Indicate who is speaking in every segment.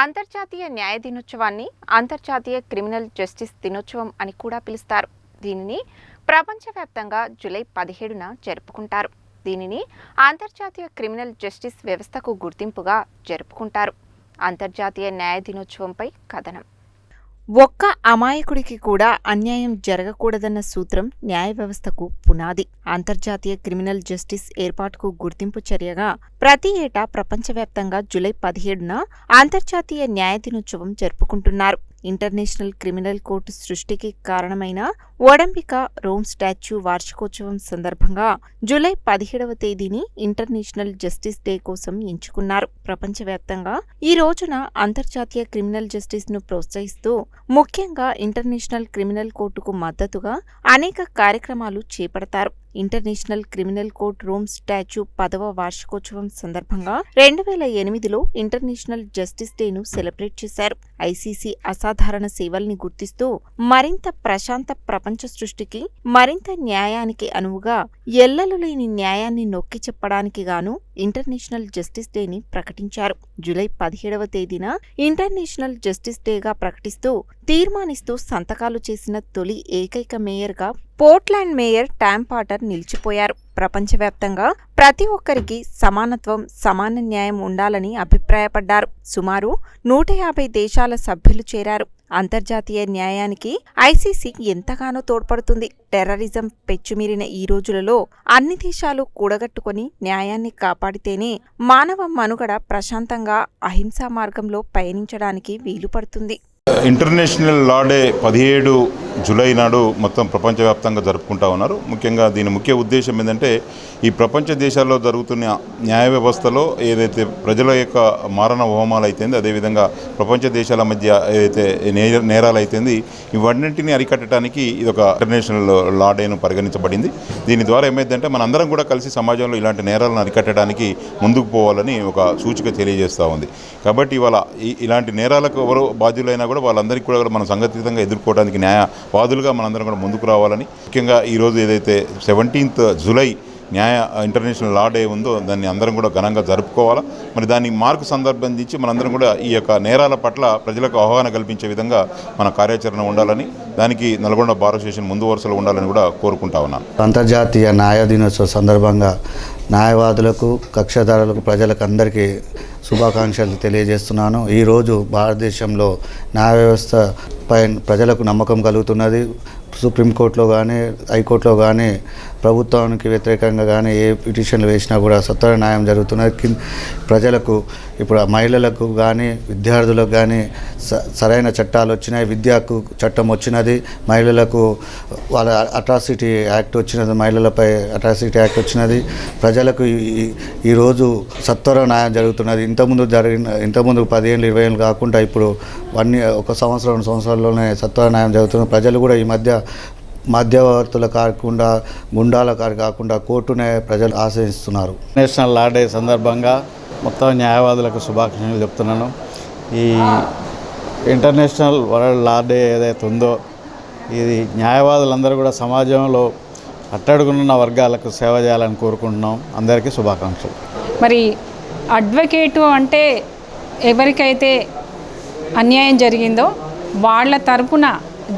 Speaker 1: అంతర్జాతీయ న్యాయ దినోత్సవాన్ని అంతర్జాతీయ క్రిమినల్ జస్టిస్ దినోత్సవం అని కూడా పిలుస్తారు. దీనిని ప్రపంచవ్యాప్తంగా జూలై పదిహేడున జరుపుకుంటారు. దీనిని అంతర్జాతీయ క్రిమినల్ జస్టిస్ వ్యవస్థకు గుర్తింపుగా జరుపుకుంటారు. అంతర్జాతీయ న్యాయ దినోత్సవంపై కథనం. ఒక్క అమాయకుడికి కూడా అన్యాయం జరగకూడదన్న సూత్రం న్యాయ వ్యవస్థకు పునాది. అంతర్జాతీయ క్రిమినల్ జస్టిస్ ఏర్పాటుకు గుర్తింపు చర్యగా ప్రతి ఏటా ప్రపంచవ్యాప్తంగా జూలై పదిహేడున అంతర్జాతీయ న్యాయ దినోత్సవం జరుపుకుంటున్నారు. ఇంటర్నేషనల్ క్రిమినల్ కోర్టు సృష్టికి కారణమైన ఒడంబిక రోమ్ స్టాచ్యూ వార్షికోత్సవం సందర్భంగా జూలై పదిహేడవ తేదీని ఇంటర్నేషనల్ జస్టిస్ డే కోసం ఎంచుకున్నారు. ప్రపంచవ్యాప్తంగా ఈ రోజున అంతర్జాతీయ క్రిమినల్ జస్టిస్ను ప్రోత్సహిస్తూ ముఖ్యంగా ఇంటర్నేషనల్ క్రిమినల్ కోర్టుకు మద్దతుగా అనేక కార్యక్రమాలు చేపడతారు. International criminal court Rome statute పదవ వార్షికోత్సవం సందర్భంగా రెండు వేల ఎనిమిదిలో ఇంటర్నేషనల్ జస్టిస్ డేను సెలబ్రేట్ చేశారు. ఐసీసీ అసాధారణ సేవల్ని గుర్తిస్తూ మరింత ప్రశాంత ప్రపంచ సృష్టికి మరింత న్యాయానికి అనువుగా ఎల్లలు లేని న్యాయాన్ని నొక్కి చెప్పడానికి గాను ఇంటర్నేషనల్ జస్టిస్ డేని ప్రకటించారు. జూలై పదిహేడవ తేదీన ఇంటర్నేషనల్ జస్టిస్ డేగా ప్రకటిస్తూ తీర్మానిస్తూ సంతకాలు చేసిన తొలి ఏకైక మేయర్గా పోర్ట్లాండ్ మేయర్ టామ్ పాటర్ నిలిచిపోయారు. ప్రపంచవ్యాప్తంగా ప్రతి ఒక్కరికి సమానత్వం సమాన న్యాయం ఉండాలని అభిప్రాయపడ్డారు. సుమారు నూట యాభై దేశాల సభ్యులు చేరారు. అంతర్జాతీయ న్యాయానికి ఐసీసీ ఎంతగానో తోడ్పడుతుంది. టెర్రరిజం పెచ్చుమీరిన ఈ రోజులలో అన్ని దేశాలు కూడగట్టుకొని న్యాయాన్ని కాపాడితేనే మానవ మనుగడ ప్రశాంతంగా అహింసా మార్గంలో పయనించడానికి వీలుపడుతుంది.
Speaker 2: ఇంటర్నేషనల్ లా డే పదిహేడు జూలై నాడు మొత్తం ప్రపంచవ్యాప్తంగా జరుపుకుంటా ఉన్నారు. ముఖ్యంగా దీని ముఖ్య ఉద్దేశం ఏంటంటే ఈ ప్రపంచ దేశాల్లో జరుగుతున్న న్యాయ వ్యవస్థలో ఏదైతే ప్రజల యొక్క మారణ హోమాలు అయితేంది అదేవిధంగా ప్రపంచ దేశాల మధ్య ఏదైతే నే- నేరాలు అయితేంది ఇవన్నింటినీ అరికట్టడానికి ఇది ఒక ఇంటర్నేషనల్ లా డేను పరిగణించబడింది. దీని ద్వారా ఏమైందంటే మనందరం కూడా కలిసి సమాజంలో ఇలాంటి నేరాలను అరికట్టడానికి ముందుకు పోవాలని ఒక సూచిక తెలియజేస్తూ ఉంది. కాబట్టి ఇవాళ ఇలాంటి నేరాలకు ఎవరు బాధ్యులైనా కూడా వాళ్ళందరికీ కూడా మనం సంఘటితంగా ఎదుర్కోవడానికి వాదులుగా మనందరం కూడా ముందుకు రావాలని. ముఖ్యంగా ఈరోజు ఏదైతే సెవెంటీన్త్ జూలై న్యాయ ఇంటర్నేషనల్ లా డే ఉందో దాన్ని అందరం కూడా ఘనంగా జరుపుకోవాలా. మరి దాన్ని మార్కు సందర్భించి మనందరం కూడా ఈ యొక్క నేరాల పట్ల ప్రజలకు అవగాహన కల్పించే విధంగా మన కార్యాచరణ ఉండాలని దానికి నల్గొండ బార్ అసోసియేషన్ ముందు వరుసలో ఉండాలని కూడా కోరుకుంటా ఉన్నాను
Speaker 3: అంతర్జాతీయ న్యాయ దినోత్సవ సందర్భంగా న్యాయవాదులకు కక్షదారులకు ప్రజలకు అందరికీ శుభాకాంక్షలు తెలియజేస్తున్నాను. ఈరోజు భారతదేశంలో న్యాయ వ్యవస్థ పై ప్రజలకు నమ్మకం కలుగుతున్నది. సుప్రీంకోర్టులో కానీ హైకోర్టులో కానీ ప్రభుత్వానికి వ్యతిరేకంగా కానీ ఏ పిటిషన్లు వేసినా కూడా సత్వర న్యాయం జరుగుతున్నది. ప్రజలకు ఇప్పుడు ఆ మహిళలకు కానీ విద్యార్థులకు కానీ స- సరైన చట్టాలు వచ్చినాయి. విద్యకు చట్టం వచ్చినది. మహిళలకు వాళ్ళ అట్రాసిటీ యాక్ట్ వచ్చినది. మహిళలపై అట్రాసిటీ యాక్ట్ వచ్చినది. ప్రజలకు ఈ- ఈరోజు సత్వర న్యాయం జరుగుతున్నది. ఇంతకుముందు జరిగిన ఇంతకుముందు పదిహేను ఇరవై ఏళ్ళు కాకుండా ఇప్పుడు వన్ ఒక సంవత్సరం రెండు సంవత్సరాల్లోనే సత్వర న్యాయం జరుగుతున్నది ప్రజలు కూడా ఈ మధ్య మధ్యవర్తుల కాకుండా గుండాల కారు కాకుండా కోర్టునే ప్రజలు ఆశ్రయిస్తున్నారు.
Speaker 4: నేషనల్ లా డే సందర్భంగా మొత్తం న్యాయవాదులకు శుభాకాంక్షలు చెప్తున్నాను. ఈ ఇంటర్నేషనల్ వరల్డ్ లా డే ఏదైతే ఉందో ఇది న్యాయవాదులందరూ కూడా సమాజంలో అట్టడుగునున్న వర్గాలకు సేవ చేయాలని కోరుకుంటున్నాం. అందరికీ శుభాకాంక్షలు.
Speaker 5: మరి అడ్వకేటు అంటే ఎవరికైతే అన్యాయం జరిగిందో వాళ్ళ తరపున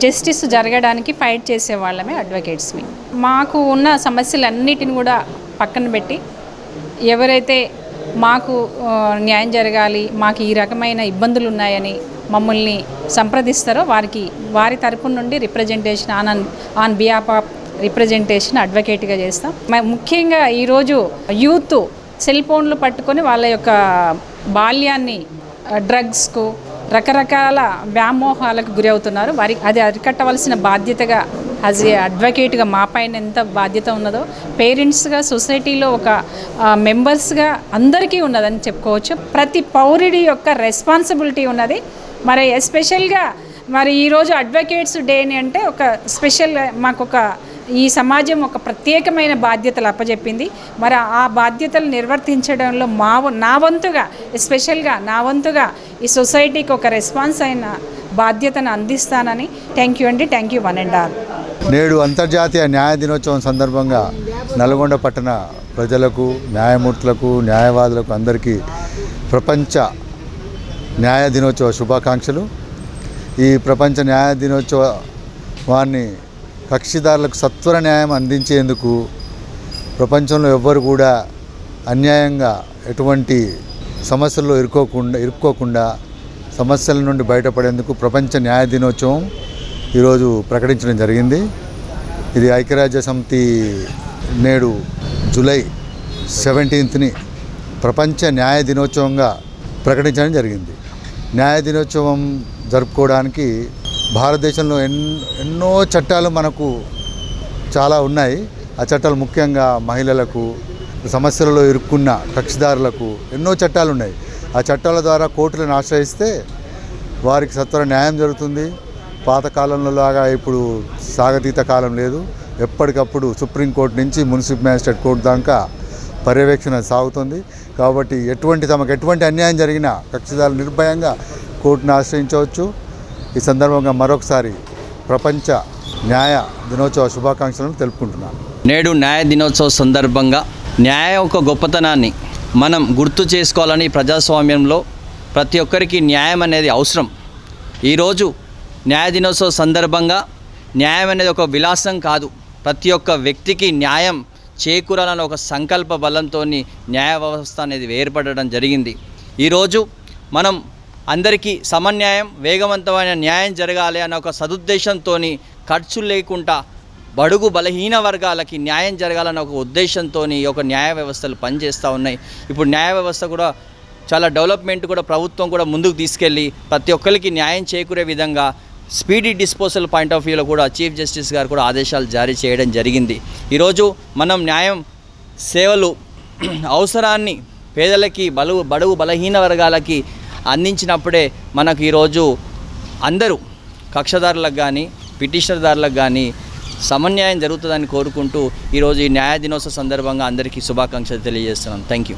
Speaker 5: జస్టిస్ జరగడానికి ఫైట్ చేసే వాళ్ళమే అడ్వకేట్స్ని మాకు ఉన్న సమస్యలన్నిటిని కూడా పక్కన పెట్టి ఎవరైతే మాకు న్యాయం జరగాలి మాకు ఈ రకమైన ఇబ్బందులు ఉన్నాయని మమ్మల్ని సంప్రదిస్తారో వారికి వారి తరపు నుండి representation on on behalf of representation అడ్వకేట్గా చేస్తాం. ముఖ్యంగా ఈరోజు యూత్ సెల్ ఫోన్లు పట్టుకొని వాళ్ళ యొక్క బాల్యాన్ని డ్రగ్స్కు రకరకాల వ్యామోహాలకు గురి అవుతున్నారు వారి అది అరికట్టవలసిన బాధ్యతగా యాజ్ ఏ అడ్వకేట్గా మా పైన ఎంత బాధ్యత ఉన్నదో పేరెంట్స్గా సొసైటీలో ఒక మెంబర్స్గా అందరికీ ఉన్నదని చెప్పుకోవచ్చు. ప్రతి పౌరుడి యొక్క రెస్పాన్సిబిలిటీ ఉన్నది. మరి ఎస్పెషల్గా మరి ఈరోజు అడ్వకేట్స్ డేని అంటే ఒక స్పెషల్ మాకు ఒక ఈ సమాజం ఒక ప్రత్యేకమైన బాధ్యతలు అప్పజెప్పింది. మరి ఆ బాధ్యతలు నిర్వర్తించడంలో మా నా వంతుగా ఎస్పెషల్గా నా వంతుగా ఈ సొసైటీకి ఒక రెస్పాన్స్ అయిన బాధ్యతను అందిస్తానని థ్యాంక్ యూ అండి. Thank you one and all
Speaker 6: నేడు అంతర్జాతీయ న్యాయ దినోత్సవం సందర్భంగా నల్గొండ పట్టణ ప్రజలకు న్యాయమూర్తులకు న్యాయవాదులకు అందరికీ ప్రపంచ న్యాయ దినోత్సవ శుభాకాంక్షలు. ఈ ప్రపంచ న్యాయ దినోత్సవాన్ని కక్షిదారులకు సత్వర న్యాయం అందించేందుకు ప్రపంచంలో ఎవ్వరు కూడా అన్యాయంగా ఎటువంటి సమస్యల్లో ఇరుక్కోకుండా ఇరుక్కోకుండా సమస్యల నుండి బయటపడేందుకు ప్రపంచ న్యాయ దినోత్సవం ఈరోజు ప్రకటించడం జరిగింది. ఇది ఐక్యరాజ్య సమితి నేడు జూలై సెవెంటీన్త్ని ప్రపంచ న్యాయ దినోత్సవంగా ప్రకటించడం జరిగింది. న్యాయ దినోత్సవం జరుపుకోవడానికి భారతదేశంలో ఎన్ ఎన్నో చట్టాలు మనకు చాలా ఉన్నాయి. ఆ చట్టాలు ముఖ్యంగా మహిళలకు సమస్యలలో ఇరుక్కున్న కక్షిదారులకు ఎన్నో చట్టాలు ఉన్నాయి. ఆ చట్టాల ద్వారా కోర్టులను ఆశ్రయిస్తే వారికి సత్వర న్యాయం జరుగుతుంది. పాతకాలంలో లాగా ఇప్పుడు సాగతీత కాలం లేదు. ఎప్పటికప్పుడు సుప్రీంకోర్టు నుంచి మున్సిపల్ మ్యాజిస్ట్రేట్ కోర్టు దాకా పర్యవేక్షణ సాగుతుంది. కాబట్టి ఎటువంటి తమకు ఎటువంటి అన్యాయం జరిగినా కక్షిదారులు నిర్భయంగా కోర్టును ఆశ్రయించవచ్చు. ఈ సందర్భంగా మరొకసారి ప్రపంచ న్యాయ దినోత్సవ శుభాకాంక్షలను తెలుపుకుంటున్నాను.
Speaker 7: నేడు న్యాయ దినోత్సవ సందర్భంగా న్యాయ యొక్క గొప్పతనాన్ని మనం గుర్తు చేసుకోవాలని ప్రజాస్వామ్యంలో ప్రతి ఒక్కరికి న్యాయం అనేది అవసరం. ఈరోజు న్యాయ దినోత్సవ సందర్భంగా న్యాయం అనేది ఒక విలాసం కాదు. ప్రతి ఒక్క వ్యక్తికి న్యాయం చేకూరాలని ఒక సంకల్ప బలంతో న్యాయ వ్యవస్థ అనేది ఏర్పడడం జరిగింది. ఈరోజు మనం అందరికీ సమన్యాయం వేగవంతమైన న్యాయం జరగాలి అన్న ఒక సదుద్దేశంతో ఖర్చు లేకుండా బడుగు బలహీన వర్గాలకి న్యాయం జరగాలన్న ఒక ఉద్దేశంతో ఈ యొక్క న్యాయ వ్యవస్థలు పనిచేస్తూ ఉన్నాయి. ఇప్పుడు న్యాయ వ్యవస్థ కూడా చాలా డెవలప్మెంట్ కూడా ప్రభుత్వం కూడా ముందుకు తీసుకెళ్ళి ప్రతి ఒక్కరికి న్యాయం చేకూరే విధంగా స్పీడీ డిస్పోజల్ పాయింట్ ఆఫ్ వ్యూలో కూడా చీఫ్ జస్టిస్ గారు కూడా ఆదేశాలు జారీ చేయడం జరిగింది. ఈరోజు మనం న్యాయం సేవలు అవసరాన్ని పేదలకి బలు బడుగు బలహీన వర్గాలకి అందించినప్పుడే మనకు ఈరోజు అందరూ కక్షదారులకు కానీ పిటిషనర్దారులకు కానీ సమన్యాయం జరుగుతుందని కోరుకుంటూ ఈరోజు ఈ న్యాయ దినోత్సవ సందర్భంగా అందరికీ శుభాకాంక్షలు తెలియజేస్తున్నాను. Thank you